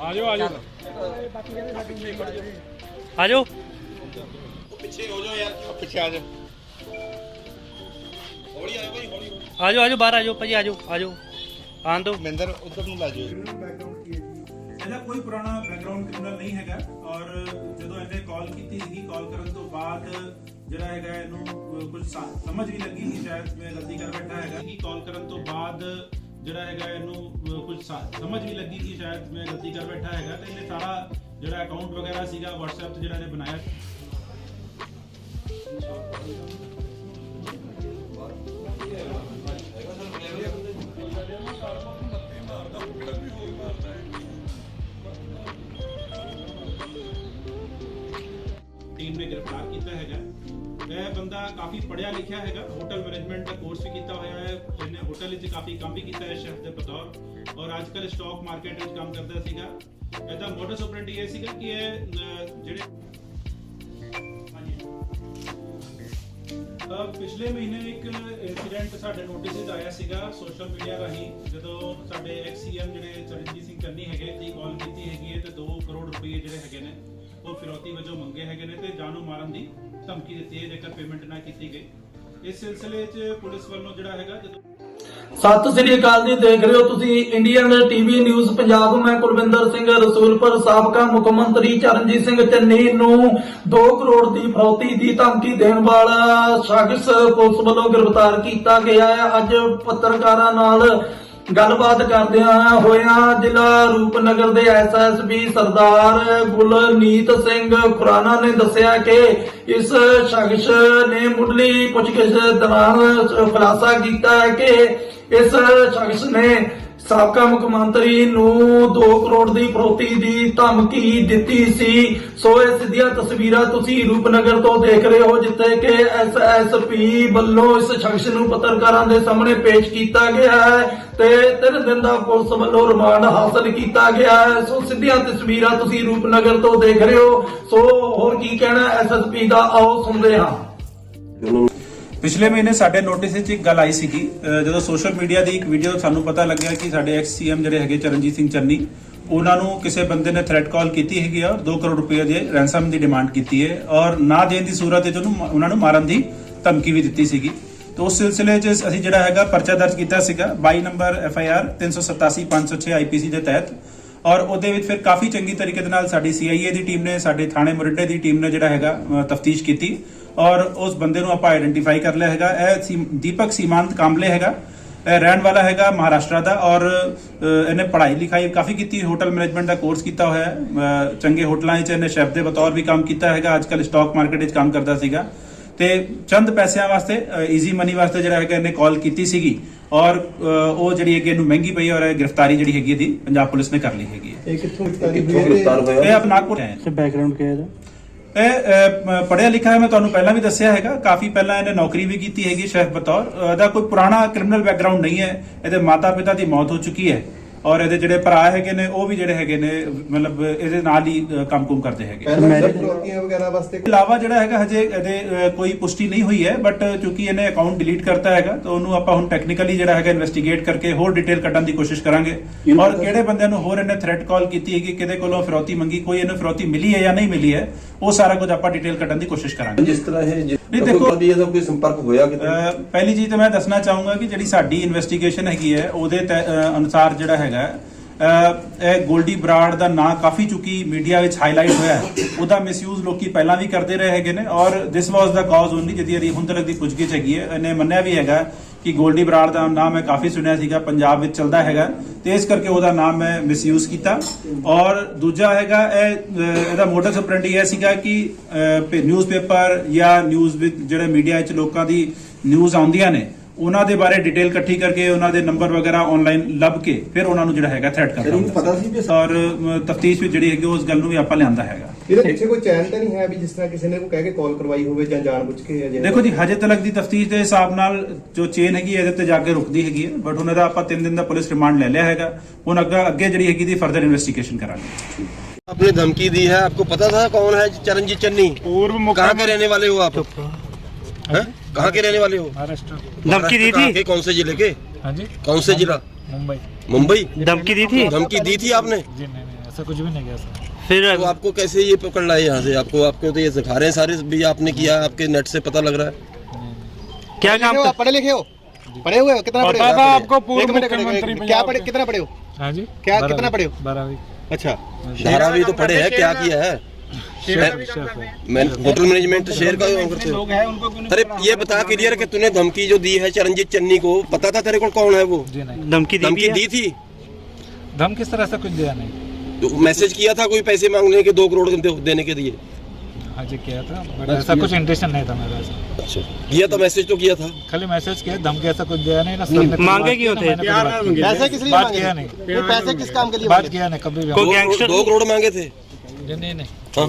ਆਜੋ ਆਜੋ। ਆਜੋ। ਪਿੱਛੇ ਹੋ ਜਾਓ ਯਾਰ ਪਿੱਛੇ ਆ ਜਾ ਹੌਲੀ ਆਇਓ ਭਾਈ ਹੌਲੀ ਆਜੋ ਆਜੋ ਬਾਹਰ ਆਜੋ ਭਾਜੀ ਆਜੋ ਆਜੋ। ਆਣ ਦੋ ਮਿੰਦਰ ਉਧਰ ਨੂੰ ਲਾ ਜਾਓ ਇਹਦਾ ਕੋਈ ਪੁਰਾਣਾ ਬੈਕਗ੍ਰਾਉਂਡ ਕ੍ਰਿਮੀਨਲ ਨਹੀਂ ਹੈਗਾ ਔਰ ਜਦੋਂ ਇਹਨੇ ਕਾਲ ਕੀਤੀ ਸੀਗੀ ਕਾਲ ਕਰਨ ਤੋਂ ਬਾਅਦ ਜਿਹੜਾ ਹੈਗਾ ਇਹਨੂੰ ਕੁਝ ਸਾ- ਸਮਝ ਵੀ ਲੱਗੀ ਕਿ ਸ਼ਾਇਦ ਮੈਂ ਗਲਤੀ ਕਰ ਬੈਠਾ ਹੈਗਾ। ਕਿ ਕਾਲ ਕਰਨ ਤੋਂ ਬਾਅਦ ਜਿਹੜਾ ਹੈਗਾ ਇਹਨੂੰ ਅਹ, ਕੁਝ ਸਮਝ ਵੀ ਲੱਗੀ ਕਿ ਸ਼ਾਇਦ ਮੈਂ ਗਲਤੀ ਕਰ ਬੈਠਾ ਹੈਗਾ ਤੇ ਇਹਨੇ ਸਾਰਾ ਜਿਹੜਾ ਅਕਾਊਂਟ ਵਗੈਰਾ ਸੀਗਾ WhatsApp ਤੇ ਜਿਹੜਾ ਇਹਨੇ ਬਣਾਇਆ। ਟੀਮ ਇਹ ਬੰਦਾ ਕਾਫੀ ਪੜਿਆ ਲਿਖਿਆ ਹੈਗਾ ਹੋਟਲ ਮੈਨੇਜਮੈਂਟ ਦਾ ਕੋਰਸ ਵੀ ਕੀਤਾ ਹੋਇਆ ਹੈ ਇਹਨੇ ਹੋਟਲ ਵਿੱਚ ਕਾਫੀ ਕੰਮ ਵੀ ਕੀਤਾ ਹੈ ਸ਼ੈਫ ਦੇ ਬਤੌਰ, ਔਰ ਅੱਜ ਕੱਲ੍ਹ ਸਟਾਕ ਮਾਰਕੀਟ ਵਿੱਚ ਕੰਮ ਕਰਦਾ ਸੀਗਾ। ਇਹਦਾ ਮੋਡਸ ਆਪਰੈਂਡੀ ਇਹ ਸੀਗਾ ਕਿ ਇਹ ਜਿਹੜੇ ਪਿਛਲੇ ਮਹੀਨੇ ਇੱਕ ਇਨਸੀਡੈਂਟ ਸਾਡੇ ਨੋਟਿਸ ਵਿੱਚ ਆਇਆ ਸੀਗਾ ਸੋਸ਼ਲ ਮੀਡੀਆ ਰਾਹੀਂ, ਜਦੋਂ ਸਾਡੇ ਐਕਸ ਜਿਹੜੇ ਚਰਨਜੀਤ ਸਿੰਘ ਚੰਨੀ ਹੈਗੇ, ਦੀ ਕਾਲ ਕੀਤੀ ਹੈਗੀ ਹੈ, ਤੇ 2 ਕਰੋੜ ਰੁਪਏ ਜਿਹੜੇ ਹੈਗੇ ਨੇ, ਉਹ ਫਿਰੌਤੀ ਵਜੋਂ ਮੰਗੇ ਹੈਗੇ ਨੇ, ਤੇ ਜਾਨੋਂ ਮਾਰਨ ਦੀ ਧਮਕੀ ਦਿੱਤੀ ਹੈ, ਜੇਕਰ ਪੇਮੈਂਟ ਨਾ ਕੀਤੀ ਗਈ। ਇਸ ਸਿਲਸਿਲੇ 'ਚ ਪੁਲਿਸ ਵੱਲੋਂ ਜਿਹੜਾ ਹੈਗਾ, ਜਦੋਂ ਸਤਿ ਸ੍ਰੀ ਅਕਾਲ ਜੀ, ਦੇਖ ਰਹੇ ਹੋ ਤੁਸੀਂ ਇੰਡੀਅਨ ਟੀਵੀ ਨਿਊਜ਼ ਪੰਜਾਬ ਮੈਂ ਕੁਲਵਿੰਦਰ ਸਿੰਘ, ਰਸੂਲਪੁਰ ਸਾਬਕਾ ਮੁੱਖ ਮੰਤਰੀ ਚਰਨਜੀਤ ਸਿੰਘ ਚੰਨੀ ਨੂੰ 2 ਕਰੋੜ ਦੀ ਫਰੌਤੀ ਦੀ ਧਮਕੀ ਦੇਣ ਵਾਲਾ ਸ਼ਖਸ ਪੁਲਿਸ ਵੱਲੋਂ ਗ੍ਰਿਫਤਾਰ ਕੀਤਾ ਗਿਆ ਹੈ। ਅੱਜ ਪੱਤਰਕਾਰਾਂ ਨਾਲ ਗੱਲਬਾਤ ਕਰਦਿਆਂ ਹੋਇਆਂ ਜ਼ਿਲ੍ਹਾ ਰੂਪਨਗਰ ਦੇ ਐਸਐਸਬੀ ਸਰਦਾਰ ਗੁਲਨੀਤ ਸਿੰਘ ਖੁਰਾਨਾ ਨੇ ਦੱਸਿਆ ਕਿ ਇਸ ਸ਼ਖਸ ਨੇ ਮੁੱਢਲੀ ਪੁੱਛਗਿੱਛ ਦੌਰਾਨ ਖੁਲਾਸਾ ਕੀਤਾ ਕਿ ਇਸ ਸ਼ਖਸ ਨੇ ਸਾਬਕਾ ਮੁੱਖ ਮੰਤਰੀ ਨੂੰ 2 ਕਰੋੜ ਦੀ ਫਰੋਤੀ ਦੀ ਧਮਕੀ ਦਿੱਤੀ ਸੀ। ਸੋ ਇਹ ਸਿੱਧੀਆਂ ਤਸਵੀਰਾਂ ਤੁਸੀਂ ਰੂਪਨਗਰ ਤੋਂ ਦੇਖ ਰਹੇ ਹੋ, ਜਿੱਥੇ ਕਿ ਐਸਐਸਪੀ ਵੱਲੋਂ ਇਸ ਸ਼ਖਸ ਨੂੰ ਪੱਤਰਕਾਰਾਂ ਦੇ ਸਾਹਮਣੇ ਪੇਸ਼ ਕੀਤਾ ਗਿਆ ਹੈ ਤੇ ਤਿੰਨ ਦਿਨ ਦਾ ਪੁਲਿਸ ਵੱਲੋਂ ਰਿਮਾਂਡ ਹਾਸਲ ਕੀਤਾ ਗਿਆ ਹੈ। ਸੋ ਸਿੱਧੀਆਂ ਤਸਵੀਰਾਂ ਤੁਸੀਂ ਰੂਪਨਗਰ ਤੋਂ ਦੇਖ ਰਹੇ ਹੋ। ਸੋ ਹੋਰ ਕੀ ਕਹਿਣਾ ਐਸਐਸਪੀ ਦਾ? ਆਓ ਸੁਣਦੇ ਹਾਂ। ਪਿਛਲੇ ਮਹੀਨੇ ਸਾਡੇ ਨੋਟਿਸ ਵਿੱਚ ਇੱਕ ਗੱਲ ਆਈ ਸੀਗੀ ਜਦੋਂ ਸੋਸ਼ਲ ਮੀਡੀਆ ਦੀ ਇੱਕ ਵੀਡੀਓ ਸਾਨੂੰ ਪਤਾ ਲੱਗਿਆ ਕਿ ਸਾਡੇ ਐਕਸ ਸੀਐਮ ਜਿਹੜੇ ਹੈਗੇ ਚਰਨਜੀਤ ਸਿੰਘ ਚੰਨੀ, ਉਹਨਾਂ ਨੂੰ ਕਿਸੇ ਬੰਦੇ ਨੇ ਥ੍ਰੈਟ ਕਾਲ ਕੀਤੀ ਹੈਗੀ ਔਰ 2 ਕਰੋੜ ਰੁਪਏ ਦੇ ਰੈਂਸਮ ਦੀ ਡਿਮਾਂਡ ਕੀਤੀ ਹੈ ਔਰ ਨਾ ਦੇਣ ਦੀ ਸੂਰਤ ਵਿੱਚ ਉਹਨੂੰ, ਉਹਨਾਂ ਨੂੰ ਮਾਰਨ ਦੀ ਧਮਕੀ ਵੀ ਦਿੱਤੀ ਸੀਗੀ। ਤਾਂ ਉਸ ਸਿਲਸਿਲੇ 'ਚ ਅਸੀਂ ਜਿਹੜਾ ਹੈਗਾ ਪਰਚਾ ਦਰਜ ਕੀਤਾ ਸੀਗਾ 22 number F I R 387 506 IPC ਦੇ ਤਹਿਤ ਔਰ ਉਹਦੇ ਵਿੱਚ ਫਿਰ ਕਾਫੀ ਚੰਗੀ ਤਰੀਕੇ ਦੇ ਨਾਲ ਸਾਡੀ ਸੀਆਈਏ ਦੀ ਟੀਮ ਨੇ, ਸਾਡੇ ਥਾਣੇ ਮੁਰੱਡੇ ਦੀ ਟੀਮ ਨੇ ਜਿਹੜਾ ਹੈਗਾ ਤਫਤੀਸ਼ ਕੀਤੀ। ਔਰ ਉਸ ਬੰਦੇ ਨੂੰ ਆਪਾਂ ਆਇਡੈਂਟੀਫਾਈ ਕਰ ਲਿਆ ਹੈਗਾ। ਇਹ ਸੀ- ਦੀਪਕ ਸੀਮਾਂਤ ਕਾਂਬਲੇ ਹੈਗਾ। ਇਹ ਰਹਿਣ ਵਾਲਾ ਹੈਗਾ ਮਹਾਰਾਸ਼ਟਰ ਦਾ ਔਰ ਇਹਨੇ ਪੜ੍ਹਾਈ ਲਿਖਾਈ ਕਾਫੀ ਕੀਤੀ ਹੋਟਲ ਮੈਨੇਜਮੈਂਟ ਦਾ ਕੋਰਸ ਕੀਤਾ ਹੋਇਆ ਹੈ। ਚੰਗੇ ਹੋਟਲਾਂ 'ਚ ਇਹਨੇ ਸ਼ੈਫ ਦੇ ਬਤੌਰ ਵੀ ਕੰਮ ਕੀਤਾ ਹੈਗਾ। ਅੱਜ ਕੱਲ ਸਟਾਕ ਮਾਰਕੀਟ 'ਚ ਕੰਮ ਕਰਦਾ ਸੀਗਾ। ਤੇ ਚੰਦ ਪੈਸਿਆਂ ਵਾਸਤੇ ਈਜ਼ੀ ਮਨੀ ਵਾਸਤੇ ਜਿਹੜਾ ਹੈਗਾ ਇਹਨੇ ਕਾਲ ਕੀਤੀ ਸੀਗੀ। ਔਰ ਉਹ ਜਿਹੜੀ ਹੈਗੀ ਇਹਨੂੰ ਮਹਿੰਗੀ ਪਈ ਔਰ ਇਹ ਗ੍ਰਿਫਤਾਰੀ ਜਿਹੜੀ ਹੈਗੀ ਇਹਦੀ ਪੰਜਾਬ ਪੁਲਿਸ ਨੇ ਕਰ ਲਈ ਹੈਗੀ ਇਹ ਕਿੱਥੋਂ ਗ੍ਰਿਫਤਾਰ ਹੋਇਆ? ਇਹ ਆਪ ਨਾਗਪੁਰ ਹੈ। ਸੇ ਬੈਕਗ੍ਰਾਉਂਡ ਇਹ ਪੜਿਆ ਲਿਖਿਆ ਹੈ ਮੈਂ ਤੁਹਾਨੂੰ ਪਹਿਲਾਂ ਵੀ ਦੱਸਿਆ ਹੈਗਾ। ਕਾਫੀ ਪਹਿਲਾਂ ਇਹਨੇ ਨੌਕਰੀ ਵੀ ਕੀਤੀ ਹੈਗੀ ਸ਼ੈਫ ਬਤੌਰ। ਇਹਦਾ ਕੋਈ ਪੁਰਾਣਾ ਕ੍ਰਿਮੀਨਲ ਬੈਕਗ੍ਰਾਉਂਡ ਨਹੀਂ ਹੈ। ਇਹਦੇ ਮਾਤਾ ਪਿਤਾ ਦੀ ਮੌਤ ਹੋ ਚੁੱਕੀ ਹੈ। ਔਰ ਇਹਦੇ ਜਿਹੜੇ ਭਰਾ ਹੈਗੇ ਨੇ ਉਹ ਵੀ ਜਿਹੜੇ ਹੈਗੇ ਨੇ ਮਤਲਬ ਇਹਦੇ ਨਾਲ ਹੀ ਕੰਮ-ਕੁਮ ਕਰਦੇ ਹੈਗੇ। ਵਗੈਰਾ ਵਾਸਤੇ ਇਲਾਵਾ ਜਿਹੜਾ ਹੈਗਾ ਹਜੇ ਇਹਦੇ ਕੋਈ ਪੁਸ਼ਟੀ ਨਹੀਂ ਹੋਈ ਹੈ ਬਟ ਕਿਉਂਕਿ ਇਹਨੇ ਅਕਾਊਂਟ ਡਿਲੀਟ ਕਰਤਾ ਹੈਗਾ ਤਾਂ ਉਹਨੂੰ ਆਪਾਂ ਹੁਣ ਟੈਕਨੀਕਲੀ ਜਿਹੜਾ ਹੈਗਾ ਇਨਵੈਸਟੀਗੇਟ ਕਰਕੇ ਹੋਰ ਡਿਟੇਲ ਕੱਢਣ ਦੀ ਕੋਸ਼ਿਸ਼ ਕਰਾਂਗੇ। ਔਰ ਕਿਹੜੇ ਬੰਦਿਆਂ ਨੂੰ ਹੋਰ ਇਹਨੇ ਥ੍ਰੈਟ ਕਾਲ ਕੀਤੀ ਹੈਗੀ ਕਿਹਦੇ ਕੋਲੋਂ ਫਿਰੌਤੀ ਮੰਗੀ ਕੋਈ ਇਹਨੂੰ ਫਿਰੌਤੀ ਮਿਲੀ ਹੈ ਜਾਂ ਨਹੀਂ ਮਿਲੀ ਹੈ ਉਹ ਸਾਰਾ ਕੁਝ ਆਪਾਂ ਡਿਟੇਲ ਕੱਢਣ ਦੀ ਕੋਸ਼ਿਸ਼ ਕਰਾਂਗੇ। ਜਿਸ ਤਰ੍ਹਾਂ ਇਹ ਨਹੀਂ, ਦੇਖੋ- ਕੋਈ ਇਹਦਾ ਕੋਈ ਸੰਪਰਕ ਹੋਇਆ ਕਿਤੇ? ਪਹਿਲੀ ਚੀਜ਼ ਤਾਂ ਮੈਂ ਦੱਸਣਾ ਚਾਹੂੰਗਾ ਕਿ ਜਿਹੜੀ ਸਾਡੀ ਇਨਵੈਸਟੀਗੇਸ਼ਨ ਹੈਗੀ ਹੈ ਉਹਦੇ ਅਨੁਸਾਰ ਜਿਹੜਾ ਹੈਗਾ ਅ, ਇਹ ਗੋਲਡੀ ਬਰਾੜ ਦਾ ਨਾਂ ਕਾਫੀ ਚੁੱਕੀ ਮੀਡੀਆ ਵਿੱਚ ਹਾਈਲਾਈਟ ਹੋਇਆ ਹੈ। ਉਹਦਾ ਮਿਸਯੂਜ਼ ਲੋਕੀ ਪਹਿਲਾਂ ਵੀ ਕਰਦੇ ਰਹੇ ਹੈਗੇ ਨੇ ਔਰ ਦਿਸ ਵਾਸ ਦਾ ਕਾਜ਼ ਓਨਲੀ ਜਿਹਦੀ ਇਹਦੀ ਹੁਣ ਤੱਕ ਦੀ ਪੁੱਛਗਿੱਛ ਹੈਗੀ ਹੈ। ਇਹਨੇ ਮੰਨਿਆ ਵੀ ਹੈਗਾ ਕਿ ਗੋਲਡੀ ਬਰਾੜ ਦਾ ਨਾਮ ਮੈਂ ਕਾਫੀ ਸੁਣਿਆ ਸੀਗਾ ਪੰਜਾਬ ਵਿੱਚ ਚੱਲਦਾ ਹੈਗਾ। ਤੇ ਇਸ ਕਰਕੇ ਉਹਦਾ ਨਾਮ ਮੈਂ ਮਿਸਯੂਜ਼ ਕੀਤਾ। ਔਰ ਦੂਜਾ ਹੈਗਾ ਇਹ ਇਹਦਾ ਮੋਟਿਵ ਆਪਰੈਂਡੀ ਇਹ ਸੀਗਾ ਕਿ ਨਿਊਜ਼ਪੇਪਰ ਜਾਂ ਨਿਊਜ਼ ਵਿੱਚ ਜਿਹੜੇ ਮੀਡੀਆ ਵਿੱਚ ਲੋਕਾਂ ਦੀ ਨਿਊਜ਼ ਆਉਂਦੀਆਂ ਨੇ ਉਹਨਾਂ ਦੇ ਬਾਰੇ ਡਿਟੇਲ ਇਕੱਠੀ ਕਰਕੇ ਉਹਨਾਂ ਦੇ ਨੰਬਰ ਵਗੈਰਾ ਆਨਲਾਈਨ ਲੱਭ ਕੇ ਫਿਰ ਉਹਨਾਂ ਨੂੰ ਜਿਹੜਾ ਹੈਗਾ ਥ੍ਰੈਟ ਕਰਦਾ ਇਹਨੂੰ ਪਤਾ ਸੀ ਵੀ- ਔਰ ਤਫਤੀਸ਼ ਵਿੱਚ ਜਿਹੜੀ ਹੈਗੀ ਉਸ ਗੱਲ ਨੂੰ ਵੀ ਆਪਾਂ ਲਿਆਂਦਾ ਹੈਗਾ ਇਹਦੇ ਪਿੱਛੇ ਕੋਈ ਚੈਨ ਤਾਂ ਨਹੀਂ ਹੈ ਵੀ ਜਿਸ ਤਰ੍ਹਾਂ ਕਿਸੇ ਨੇ ਕੋਈ ਕਹਿ ਕੇ ਕਾਲ ਕਰਵਾਈ ਹੋਵੇ ਜਾਂ ਜਾਣਬੁੱਝ ਕੇ ਅਜੇ ਦੇਖੋ ਜੀ ਹਜੇ ਤੱਕ ਦੀ ਤਫਤੀਸ਼ ਦੇ ਹਿਸਾਬ ਨਾਲ ਜੋ ਚੇਨ ਹੈਗੀ ਹੈ, ਇਹਦੇ ਤੇ ਜਾ ਕੇ ਰੁਕਦੀ ਹੈਗੀ ਹੈ ਬਟ ਉਹਨਾਂ ਦਾ ਆਪਾਂ 3 ਦਿਨ ਦਾ ਪੁਲਿਸ ਰਿਮਾਂਡ ਲੈ ਲਿਆ ਹੈਗਾ ਹੁਣ ਅੱਗੇ ਅੱਗੇ ਜਿਹੜੀ ਹੈਗੀ ਦੀ ਫਰਦਰ ਇਨਵੈਸਟੀਗੇਸ਼ਨ ਕਰਾਂਗੇ आपने धमकी दी है आपको पता था कौन है चरणजीत चन्नी पूर्व कहाँ के रहने वाले हो आप हैं? कहाँ के रहने वाले हो? महाराष्ट्र। धमकी दी थी? कौन से ज़िले के? हाँ जी। कौन से जिला? मुंबई। मुंबई? धमकी दी थी? धमकी दी थी आपने? जी नहीं नहीं ऐसा कुछ भी नहीं किया सर। फिर तो आपको कैसे ये पकड़ लाए यहाँ से? आपको आपको तो ये सिखा रहे हैं सारे भी आपने किया आपके नेट से पता लग रहा है। क्या काम कर पढ़े लिखे हो? पढ़े हुए हो? कितना पढ़े हो? आपको पूर्व मुख्यमंत्री क्या पढ़े कितना पढ़े हो? हाँ जी क्या- बारहवीं- कितना पढ़े हो? बारहवीं। अच्छा। धारावी तो पढ़े हैं क्या किया है है? मैं होटल मैनेजमेंट शेयर का करते हो अरे ये बता क्लियर कि तूने धमकी जो दी है चरणजीत चन्नी को पता था तेरे को कौन है वो? धमकी दी धमकी दी थी? धम किस तरह से कुछ दिया नहीं? तो मैसेज किया था कोई पैसे मांगने के दो करोड़ दे- देने के लिए? हाँ जी किया था बट ऐसा कुछ इंटेंशन नहीं था मेरा ऐसा अच्छा किया तो मैसेज तो किया था। खाली मैसेज किया धमकी ऐसा कुछ दिया नहीं ना कुछ मांगे बात क्यों थे? की। पैसे किस लिए बात किया। नहीं पैसे किस काम के लिए बात किया नहीं कभी दो करोड़ मांगे थे। Ganin eh. Ha?